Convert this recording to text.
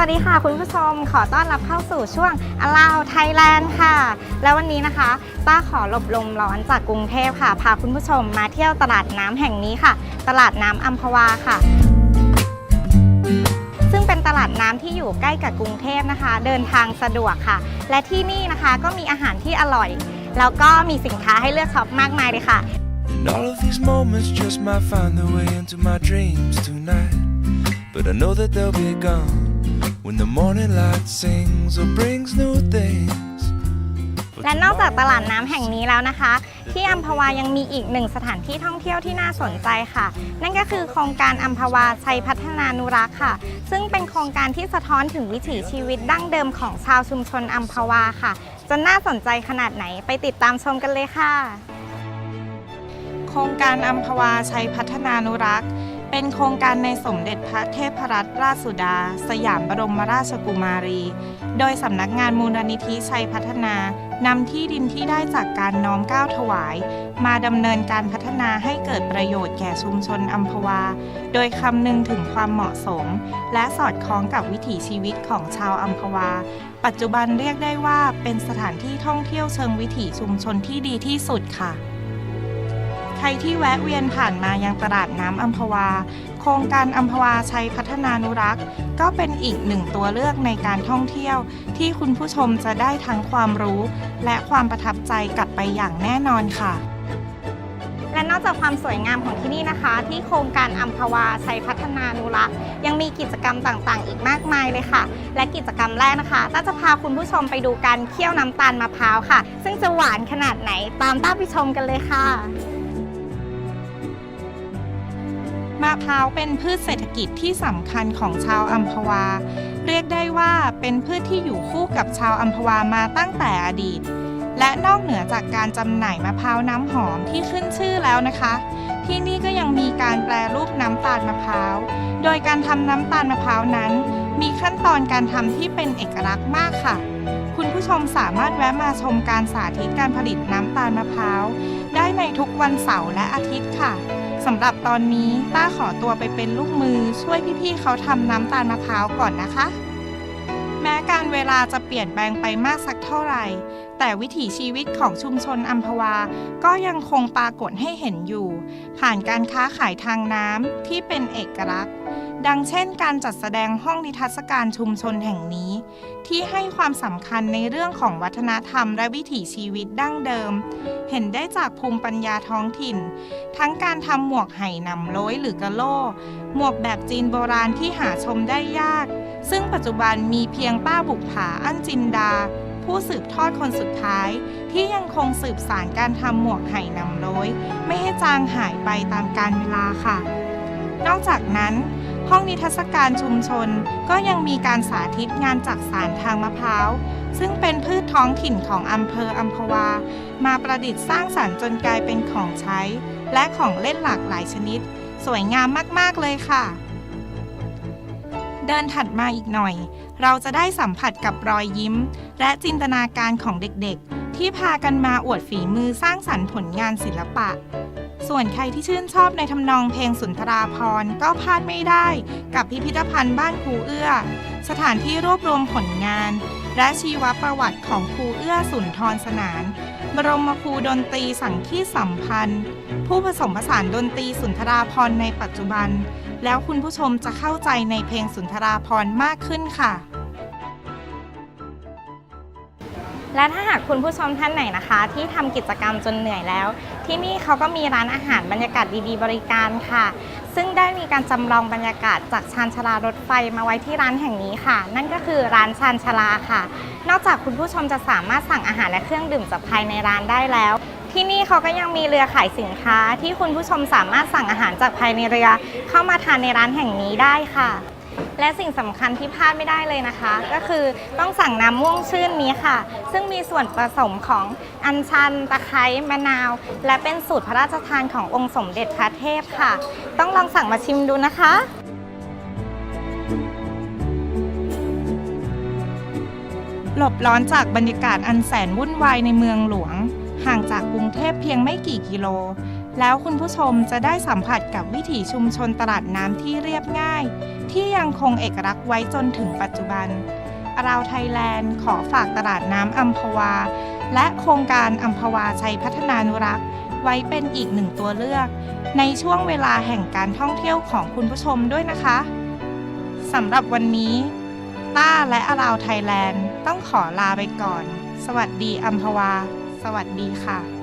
สวัสดีค่ะคุณผู้ชมขอต้อนรับเข้าสู่ช่วง Allow Thailand ค่ะ แล้ววันนี้นะคะ ต้าขอหลบลมร้อนจากกรุงเทพค่ะ พาคุณผู้ชมมาเที่ยวตลาดน้ำแห่งนี้ค่ะ ตลาดน้ำอัมพวาค่ะ ซึ่งเป็นตลาดน้ำที่อยู่ใกล้กับกรุงเทพนะคะ เดินทางสะดวกค่ะ และที่นี่นะคะก็มีอาหารที่อร่อย แล้วก็มีสินค้าให้เลือกช็อปมากมายเลยค่ะ And all of these moments just might find their way into my dreams tonight. But I know that they'll be gone when the morning light sings or brings new things. But และนอกจากต tomorrow ลาดน้ำแห่งนี้แล้วนะคะ ที่อัมพวายังมีอีกหนึ่งสถานที่ท่องเที่ยวที่น่าสนใจค่ะ นั่นก็คือโครงการอัมพวาชัยพัฒนานุรักษ์ค่ะ ซึ่งเป็นโครงการที่สะท้อนถึงวิถีชีวิตดั้งเดิมของชาวชุมชนอัมพวาค่ะ จะน่าสนใจขนาดไหนไปติดตามชมกันเลยค่ะ โครงการอัมพวาชัยพัฒนานุรักษ์ เป็นโครงการในสมเด็จพระเทพรัตนราชสุดา สยามบรมราชกุมารี โดยสำนักงานมูลนิธิชัยพัฒนานำที่ดินที่ได้จากการน้อมก้าวถวาย มาดำเนินการพัฒนาให้เกิดประโยชน์แก่ชุมชนอัมพวา โดยคำนึงถึงความเหมาะสม และสอดคล้องกับวิถีชีวิตของชาวอัมพวา ปัจจุบันเรียกได้ว่าเป็นสถานที่ท่องเที่ยวเชิงวิถีชุมชนที่ดีที่สุดค่ะ ใครที่แวะเวียนผ่านมายังตลาดน้ำอัมพวา โครงการอัมพวาชัยพัฒนานุรักษ์ ก็เป็นอีกหนึ่งตัวเลือกในการท่องเที่ยว ที่คุณผู้ชมจะได้ทั้งความรู้ และความประทับใจกลับไปอย่างแน่นอนค่ะและนอกจากความสวยงามของที่นี่นะคะ ที่โครงการอัมพวาชัยพัฒนานุรักษ์ยังมีกิจกรรมต่างๆ อีกมากมายเลยค่ะ และกิจกรรมแรกนะคะต้าจะพาคุณผู้ชมไปดูการเคี่ยวน้ำตาลมะพร้าวค่ะ ซึ่งจะหวานขนาดไหนตามต้าไปชมกันเลยค่ะ มะพร้าวเป็นพืชเศรษฐกิจที่สำคัญของชาวอัมพวา เรียกได้ว่าเป็นพืชที่อยู่คู่กับชาวอัมพวามาตั้งแต่อดีต และนอกเหนือจากการจำหน่ายมะพร้าวน้ำหอมที่ขึ้นชื่อแล้วนะคะ ที่นี่ก็ยังมีการแปรรูปน้ำตาลมะพร้าว โดยการทำน้ำตาลมะพร้าวนั้น มีขั้นตอนการทำที่เป็นเอกลักษณ์มากค่ะคุณผู้ชมสามารถแวะมาชมการสาธิตการผลิตน้ำตาลมะพร้าว ได้ในทุกวันเสาร์และอาทิตย์ค่ะ สำหรับตอนนี้ต้าขอตัวไปเป็นลูกมือช่วยพี่ๆเขาทำน้ำตาลมะพร้าวก่อนนะคะ แม้การเวลาจะเปลี่ยนแปลงไปมากสักเท่าไหร่ แต่วิถีชีวิตของชุมชนอัมพวา ก็ยังคงปรากฏให้เห็นอยู่ ผ่านการค้าขายทางน้ำที่เป็นเอกลักษณ์ ดังเช่นการจัดแสดงห้องนิทรรศการชุมชนแห่งนี้ ที่ให้ความสำคัญในเรื่องของวัฒนธรรมและวิถีชีวิตดั้งเดิม เห็นได้จากภูมิปัญญาท้องถิ่น ทั้งการทำหมวกไหหนำโล้ยหรือกะโล่หมวกแบบจีนโบราณที่หาชมได้ยาก ซึ่งปัจจุบันมีเพียงป้าบุกผาอั้นจินดา ผู้สืบทอดคนสุดท้าย ที่ยังคงสืบสารการทำหมวกไหหนำโล้ยไม่ให้จางหายไปตามกาลเวลาค่ะ นอกจากนั้น ห้องนิทรรศการชุมชนก็ยังมีการสาธิตงานจักสารทางมะพร้าว ซึ่งเป็นพืชท้องถิ่นของอำเภออัมพวา มาประดิษฐ์สร้างสรรค์จนกลายเป็นของใช้ และของเล่นหลากหลายชนิด สวยงามมาก ๆ เลยค่ะ เดินถัดมาอีกหน่อย เราจะได้สัมผัสกับรอยยิ้ม และจินตนาการของเด็กๆ ที่พากันมาอวดฝีมือสร้างสรรค์ผลงานศิลปะ ส่วนใครที่ชื่นชอบในทำนองเพลงสุนทราพรก็พลาดไม่ได้กับพิพิธภัณฑ์บ้านครูเอื้อ สถานที่รวบรวมผลงาน และชีวประวัติของครูเอื้อสุนทรสนาน บรมครูดนตรีสังคีสัมพันธ์ ผู้ผสมผสานดนตรีสุนทราพรในปัจจุบัน แล้วคุณผู้ชมจะเข้าใจในเพลงสุนทราพรมากขึ้นค่ะ และถ้าหากคุณผู้ชมท่านไหนนะคะ ที่ทำกิจกรรมจนเหนื่อยแล้ว ที่นี่เขาก็มีร้านอาหารบรรยากาศดีๆ บริการค่ะ ซึ่งได้มีการจำลองบรรยากาศจากชานชาลารถไฟมาไว้ที่ร้านแห่งนี้ค่ะ นั่นก็คือร้านชานชาลาค่ะ นอกจากคุณผู้ชมจะสามารถสั่งอาหารและเครื่องดื่มจากภายในร้านได้แล้วที่นี่เขาก็ยังมีเรือขายสินค้า ที่คุณผู้ชมสามารถสั่งอาหารจากภายในเรือ เข้ามาทานในร้านแห่งนี้ได้ค่ะ และสิ่งสำคัญที่พลาดไม่ได้เลยนะคะ ก็คือต้องสั่งน้ำม่วงชื่นนี้ค่ะ ซึ่งมีส่วนผสมของอัญชัน ตะไคร้มะนาว และเป็นสูตรพระราชทานขององค์สมเด็จพระเทพค่ะ ต้องลองสั่งมาชิมดูนะคะหลบร้อนจากบรรยากาศอันแสนวุ่นวายในเมืองหลวง ห่างจากกรุงเทพเพียงไม่กี่กิโล แล้วคุณผู้ชมจะได้สัมผัสกับวิถีชุมชนตลาดน้ำที่เรียบง่าย ที่ยังคงเอกลักษณ์ไว้จนถึงปัจจุบันเราไทยแลนด์ขอฝากตลาดน้ำอัมพวา และโครงการอัมพวาชัยพัฒนานุรักษ์ ไว้เป็นอีกหนึ่งตัวเลือก ในช่วงเวลาแห่งการท่องเที่ยวของคุณผู้ชมด้วยนะคะสำหรับวันนี้ ต้าและอาราวไทยแลนด์ต้องขอลาไปก่อน สวัสดีอัมพวา สวัสดีค่ะ